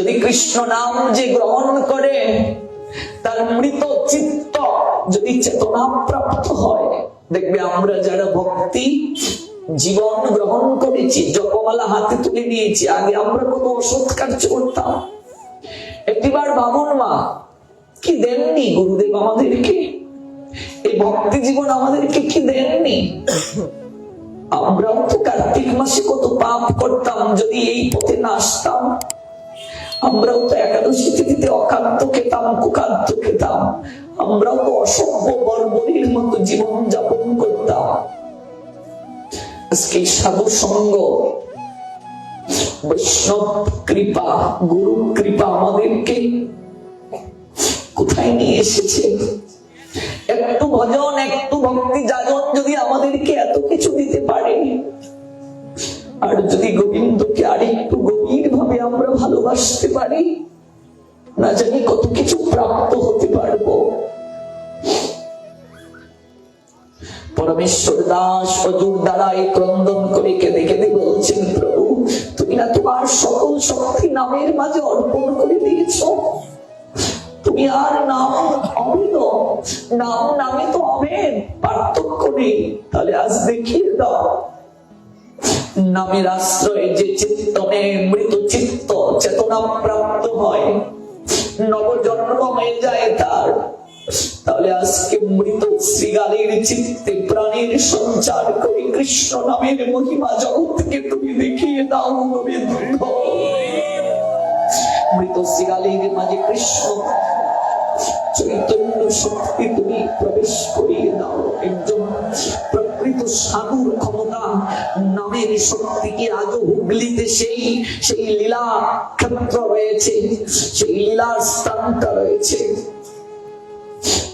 যদি কৃষ্ণ নাম যে গ্রহণ করে, তার মৃত চিত্ত যদি চেতনা প্রাপ্ত হয়, দেখবে আমরা যারা ভক্তি জীবন গ্রহণ করেছি, জপমালা হাতে তুলে নিয়েছি, আগে আমরা কত অসৎ কার্য করতাম। একটিবার বামন মা, কি দেননি গুরুদেব আমাদেরকে? এই ভক্তি জীবন আমাদেরকে কি দেননি? আমরাও তো কার্তিক মাসে কত পাপ করতাম, যদি এই পথে না আসতাম। আমরাও তো একাদশী তিথিতে অকান্ত খেতাম, কুকান্ত খেতাম। আমরাও তো অসভ্য বর্বরীর মতো জীবন যাপন করতাম। আজকে সাধু সঙ্গ বৈষ্ণব কৃপা, গুরু কৃপা আমাদেরকে কোথায় নিয়ে এসেছে? একটু ভজন, একটু ভক্তি যাজন যদি আমাদেরকে এত কিছু দিতে পারে। আর যদি গোবিন্দকে আর একটু গভীর ভাবে আমরা ভালোবাসতে পারি, না জানি কত কিছু প্রাপ্ত হতে পারব। পরমেশ্বর দাস অজুর দ্বারাই ক্রন্দন করে কেঁদে কেঁদে বলছেন, প্রভু, তুমি না তোমার সকল শক্তি নামের মাঝে অর্পণ করে দিয়েছ। তুমি আর নাম অভেদ নাম নামে তো অভেদ পার্থক্য নেই। তাহলে আজ দেখিয়ে দাও নামের আশ্রয়ে যে চিত্তনে মৃত চিত্ত চেতনা প্রাপ্ত হয় নবজন্ম হয়ে যায় তার। তাহলে আজকে মৃত শ্রীগালের চিত্তে প্রাণের সঞ্চার করে কৃষ্ণ নামের মহিমা জগৎকে তুমি দেখিয়ে দাও মৃত শ্রীগালের মাঝে কৃষ্ণ, চৈতন্য শক্তি তুমি প্রবেশ করিয়ে দাও। একজন প্রকৃত সাধুর ক্ষমতা নামের শক্তি কি হুগলিতে সেই সেই লীলা ক্ষেত্র রয়েছে, সেই লীলার স্থানটা রয়েছে।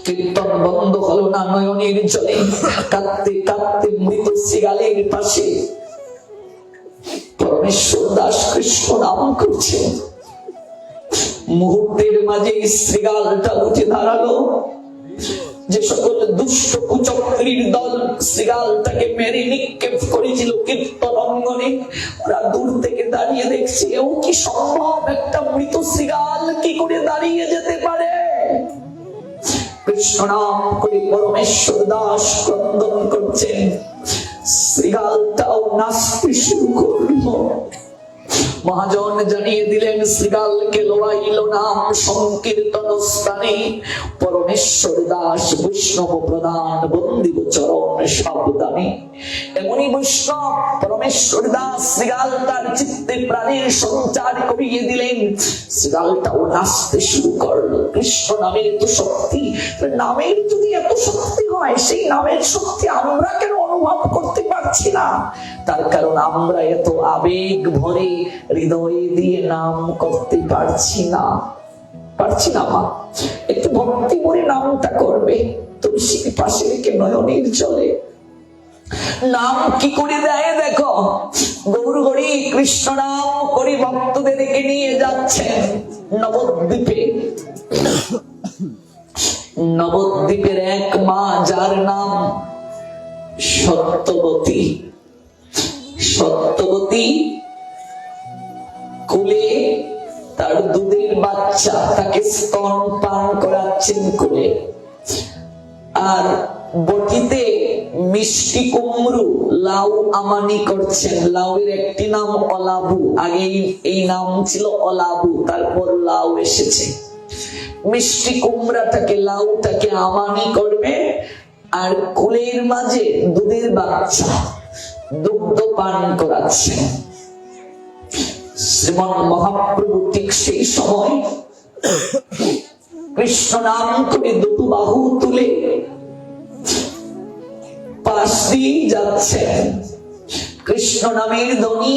কীর্তন বন্ধ হলো না নয়নের জলে, কাঁদতে কাঁদতে মৃত শ্রীগালের পাশে। পরমেশ্বর দাস কৃষ্ণ নাম করছে। মুহূর্তের মাঝে শ্রীগালটা উঠে দাঁড়াল। যে সকল দুষ্ট কুচক্রীর দল শ্রীগালটাকে মেরে নিক্ষেপ করেছিল কীর্তন অঙ্গনে ওরা দূর থেকে দাঁড়িয়ে দেখছে, এও কি সম্ভব? একটা মৃত শ্রীগাল কি করে দাঁড়িয়ে যেতে পারে? কৃষ্ণ নাম করে পরমেশ্বর দাস ক্রন্দন করছেন। শুরু করল মহাজন জানিয়ে দিলেন শ্রীগালকে লোয়াইল নাম সংকীর্তন স্থানে পরমেশ্বর দাস বৈষ্ণব প্রধান বন্দিব চরণ সাবধানে। এমনই বৈষ্ণব পরমেশ্বর দাস শ্রীগাল তার চিত্তে প্রাণের সঞ্চার করিয়ে দিলেন। শ্রীগালটাও নাচতে শুরু করল। কৃষ্ণ নামের তো শক্তি, নামের যদি এত শক্তি হয়, সেই নামের শক্তি আমরা কেন অনুভব করতে পারছি না তার কারণ আমরা এত আবেগ ভরে দিয়ে নাম করতে পারছি না। পারছি না মা। একটু ভক্তি ভরে নামটা করবে। তুলসীর পাশে রেখে নয়নের জলে। নাম কি করে দেয় দেখো। গৌর হরি কৃষ্ণ নাম করি ভক্তদের রেখে নিয়ে যাচ্ছেন নবদ্বীপে। নবদ্বীপের এক মা যার নাম সত্যবতী। সত্যবতী কুলে তার দুধের বাচ্চা তাকে স্তন পান করাচ্ছেন কুলে। আর বটিতে মিষ্টি কুমড়ু লাউ আমানি করছেন। লাউয়ের একটি নাম অলাবু। আগে এই- নাম ছিল অলাবু, তারপর লাউ এসেছে। মিষ্টি কুমড়াটাকে, লাউটাকে আমানি করবে। আর কোলের মাঝে দুধের বাচ্চা দুগ্ধ পান করাচ্ছে। শ্রীমন মহাপ্রভু ঠিক সেই সময় কৃষ্ণ নাম করে দুটো বাহু তুলে পাশ দিয়ে যাচ্ছেন কৃষ্ণ নামের ধ্বনি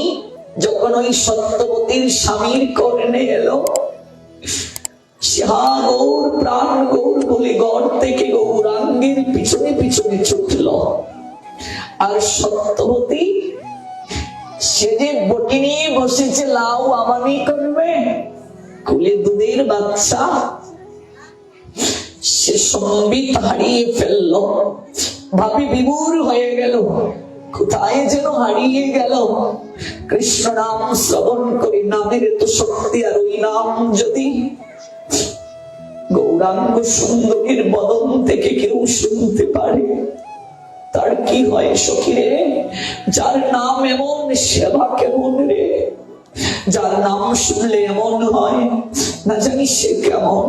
যখন ওই সত্যবতীর স্বামীর কর্ণে এলো, সে হা গৌর প্রাণ গৌর বলে গৌরাঙ্গের পিছনে পিছনে ছুটল। আর সত্যবতী সে যে বটি নিয়ে বসেছে, লাউ আমানি করবে। কুলে দুধের বাচ্চা সে সম্বিত হারিয়ে ফেলল। ভাবি বিমূর হয়ে গেল। কোথায় যেন হারিয়ে গেল? কৃষ্ণ নাম শ্রবণ করি, নামের তো শক্তি আর ওই নাম যদি গৌরাঙ্গ সুন্দরীর বদন থেকে কেউ শুনতে পারে। তার কি হয় সখীরে? যার নাম এমন, সেবা কেমন রে? যার নাম শুনলে এমন হয়, না জানি সে কেমন?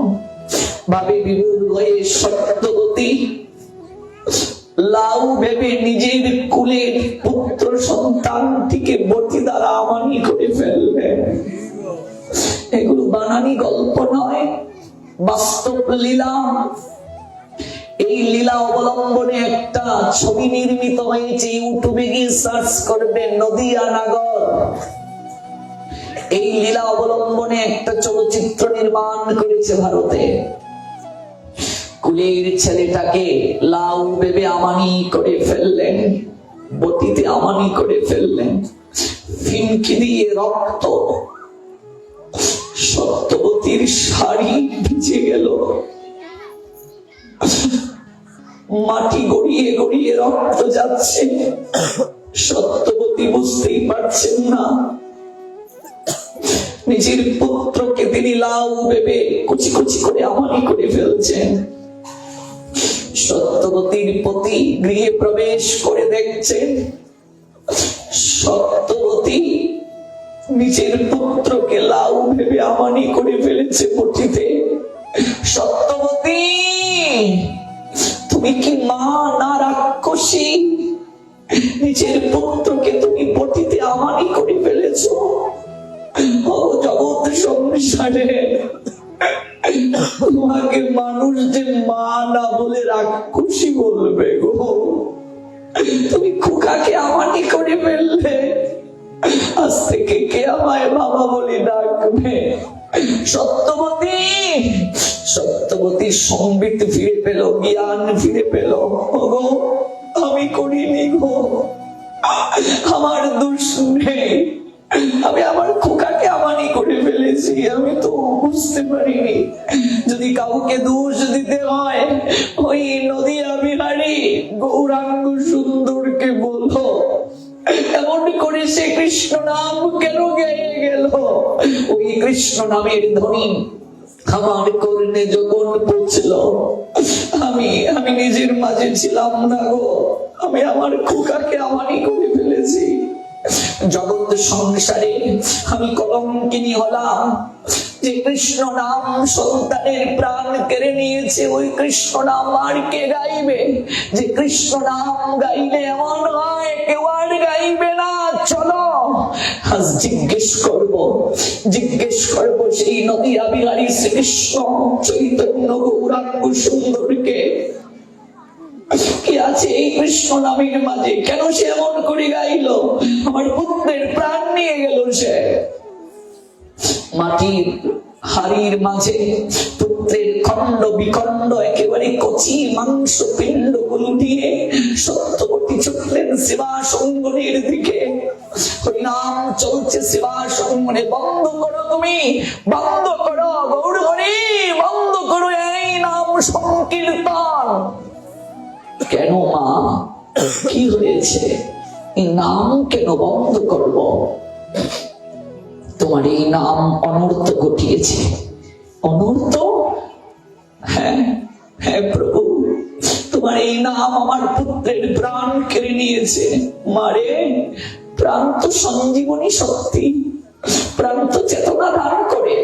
ভাবে বিভুর হয়ে সত্যবতী। লাউ ভেবে নিজের কুলের পুত্র সন্তানটিকে বটি দ্বারা আমানি করে ফেলবে এগুলো বানানি গল্প নয় বাস্তব লীলা। এই লীলা অবলম্বনে একটা ছবি নির্মিত হয়েছে, ইউটিউবে গিয়ে সার্চ করবে, নদিয়া নাগর। এই লীলা অবলম্বনে একটা চলচ্চিত্র নির্মাণ করেছে ভারতে। কুলের ছেলেটাকে লাউ ভেবে আমানি করে ফেললেন, বটিতে আমানি করে ফেললেন, ফিনকি দিয়ে রক্ত সত্যবতীর শাড়ি ভিজে গেল। মাটি গড়িয়ে গড়িয়ে রক্ত যাচ্ছে। সত্যবতী বুঝতেই পারছেন না। নিজের পুত্রকে তিনি লাউ ভেবে কুচি কুচি করে আমানি করে ফেলছেন। সত্যবতীর পতি গৃহে প্রবেশ করে দেখছেন। সত্যবতী নিজের পুত্রকে লাউ ভেবে আমানি করে ফেলেছে পটিতে সত্যবতী, তুমি কি মা না রাক্ষসী? নিজের পুত্রকে তুমি পটিতে আমানি করে ফেলেছো? ও সংসারে, তোমাকে মানুষ যে মা না বলে রাক্ষসী বলবে গো। তুমি খোকাকে আমানি করে ফেললে। আজ থেকে কে আমায় বাবা বলে ডাকবে? সত্যবতী সত্যবতী সম্বিত ফিরে পেল, জ্ঞান ফিরে পেল। ওগো, আমি করিনি গো। আমার দোষ নেই। আমি আমার খোকাকে আমানি করে ফেলেছি। আমি তো বুঝতে পারিনি। যদি কাউকে দোষ দিতে হয়, ওই নদী আমি বিহারী গৌরাঙ্গ কৃষ্ণ নাম কেন গেয়ে গেল? ওই কৃষ্ণ নামের ধ্বনি আমার কর্ণে যখন পৌঁছল, আমি আমি নিজের মাঝে ছিলাম না গো। আমি আমার খোকাকে আমারই করে ফেলেছি। জগৎ সংসারে আমি কলঙ্কিনী হলাম। যে কৃষ্ণ নাম সন্তানের প্রাণ কেড়ে নিয়েছে, ওই কৃষ্ণ নাম আর কে গাইবে? যে কৃষ্ণ নাম গাইলে এমন হয়, কেউ আর গাইবে চলো। আজ জিজ্ঞেস করব জিজ্ঞেস করব সেই নদিয়া বিহারী শ্রীকৃষ্ণ চৈতন্য গৌরাঙ্গ সুন্দরকে। কি আছে এই কৃষ্ণ নামের মাঝে? কেন সে এমন করে গাইলো? আমার পুত্রের প্রাণ নিয়ে গেল সে। মাটির হাড়ির মাঝে পুত্রের খণ্ড বিখণ্ড একেবারে কচি মাংস পিণ্ডগুলো নিয়ে সত্যবতী ছুটলেন শিবা সঙ্গনের দিকে। ওই নাম চলছে বন্ধ করো তুমি, বন্ধ করো গৌরহরি বন্ধ করো এই নাম সংকীর্তন। কেন মা? কি হয়েছে? এই নাম কেন বন্ধ করব? তোমার এই নাম অনর্থ ঘটিয়েছে। অনর্থ হ্যাঁ হ্যাঁ প্রভু, তোমার এই নাম আমার পুত্রের প্রাণ কেড়ে নিয়েছে। মারে প্রাণ তো সঞ্জীবনী শক্তি প্রাণ তো চেতনা দান করে,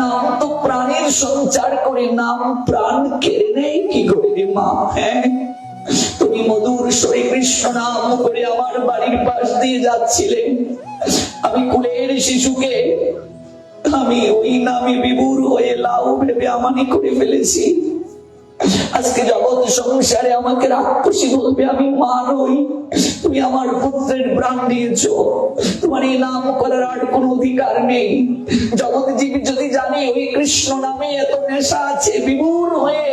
নাম তো প্রাণের সঞ্চার করে, নাম প্রাণ কেড়ে নেই কি করে রে মা? হ্যাঁ তুমি মধুর সরে কৃষ্ণ নাম করে আমার বাড়ির পাশ দিয়ে যাচ্ছিলে। আমি কুলের শিশুকে, আমি ওই নামে বিভুর হয়ে লাউ ভেবে আমানি করে ফেলেছি। আজকে জগৎ সংসারে আমাকে রাক্ষসী বলবে, আমি মা নই। তুমি আমার পুত্রের প্রাণ দিয়েছ। তোমার এই নাম করার আর কোন অধিকার নেই। জগৎ জীব যদি জানে, ওই কৃষ্ণ নামে এত নেশা আছে বিভুর হয়ে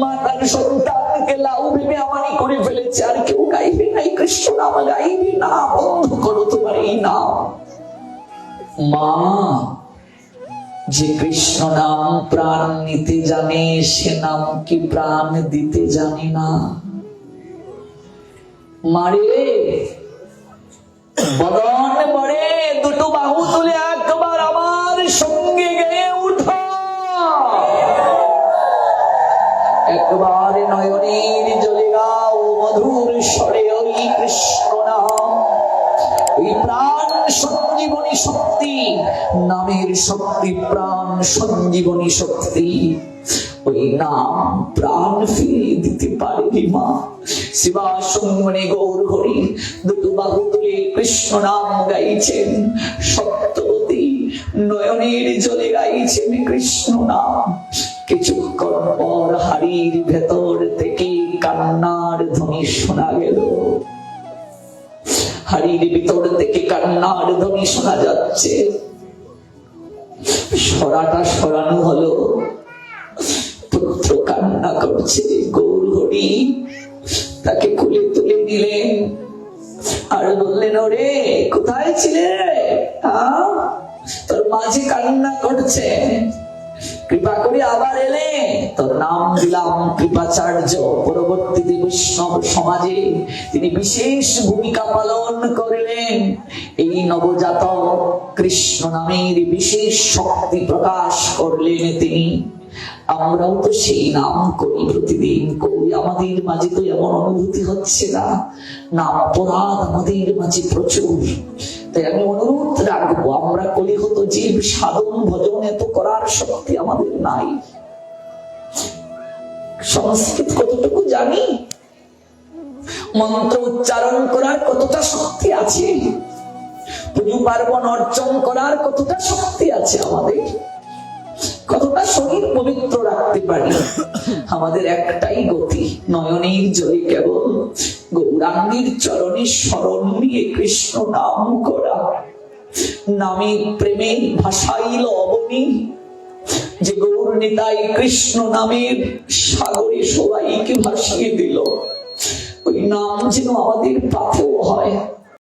মা তার সন্তানকে লাউ ভেবে আমানি করে ফেলেছে। আর কেউ গাইবে না, এই কৃষ্ণ নাম গাইবে না। বন্ধ করো তোমার এই নাম। মা যে কৃষ্ণ নাম প্রাণ নিতে জানে, সে নাম কি প্রাণ দিতে জানে না? মারে বদন পরে দুটো বাহু তুলে একবার আমার সঙ্গে গেয়ে উঠো। একবার নয়নের জলে গাও, মধুর স্বরে ওই কৃষ্ণ নাম। ওই প্রাণ সঞ্জীবনী শক্তি নামের শক্তি, প্রাণ সঞ্জীবনী শক্তি। ওই নাম প্রাণ ফিরিয়ে দিতে পারে মা। শিবা সঙ্গনে গৌর হরি দুটো বাহু তুলে কৃষ্ণ নাম গাইছেন। সত্যবতী নয়নের জলে গাইছেন কৃষ্ণ নাম। কিছুক্ষণ পর হাড়ির ভেতর থেকে কান্নার ধ্বনি শোনা গেল। হাড়ির ভিতর থেকে কান্নার ধ্বনি শোনা যাচ্ছে। সরাটা সরানো হলো। পুত্র কান্না করছে, গৌর হরি তাকে কুলে তুলে দিলেন আর বললেন, ওরে, কোথায় ছিলে? তোর মাঝে কান্না করছে। কৃপা করে আবার এলে। তোর নাম দিলাম কৃপাচার্য। পরবর্তীতে বৈষ্ণব সমাজে তিনি বিশেষ ভূমিকা পালন করলেন। এই নবজাতক কৃষ্ণ নামের বিশেষ শক্তি প্রকাশ করলেন তিনি। আমরাও তো সেই নাম করি প্রতিদিন। করি আমাদের মাঝে তো এমন অনুভূতি হচ্ছে না। নাম অপরাধ আমাদের মাঝে প্রচুর। তাই আমি অনুরোধ রাখব, আমরা কলিহত জীব, সাধন, ভজন এত করার শক্তি আমাদের নাই। সংস্কৃত কতটুকু জানি? মন্ত্র উচ্চারণ করার কতটা শক্তি আছে? পুজো পার্বণ অর্জন করার কতটা শক্তি আছে আমাদের? কতটা শরীর পবিত্র রাখতে পারি? আমাদের একটাই গতি নয়নের জলে কেবল। গৌরাঙ্গীর চরণে স্মরণ নিয়ে কৃষ্ণ নাম করা। নামে প্রেমে ভাসাইল অবনী। যে গৌর নেতাই কৃষ্ণ নামের সাগরে সবাইকে ভাসিয়ে দিল। ওই নাম যেন আমাদের পাথেও হয়।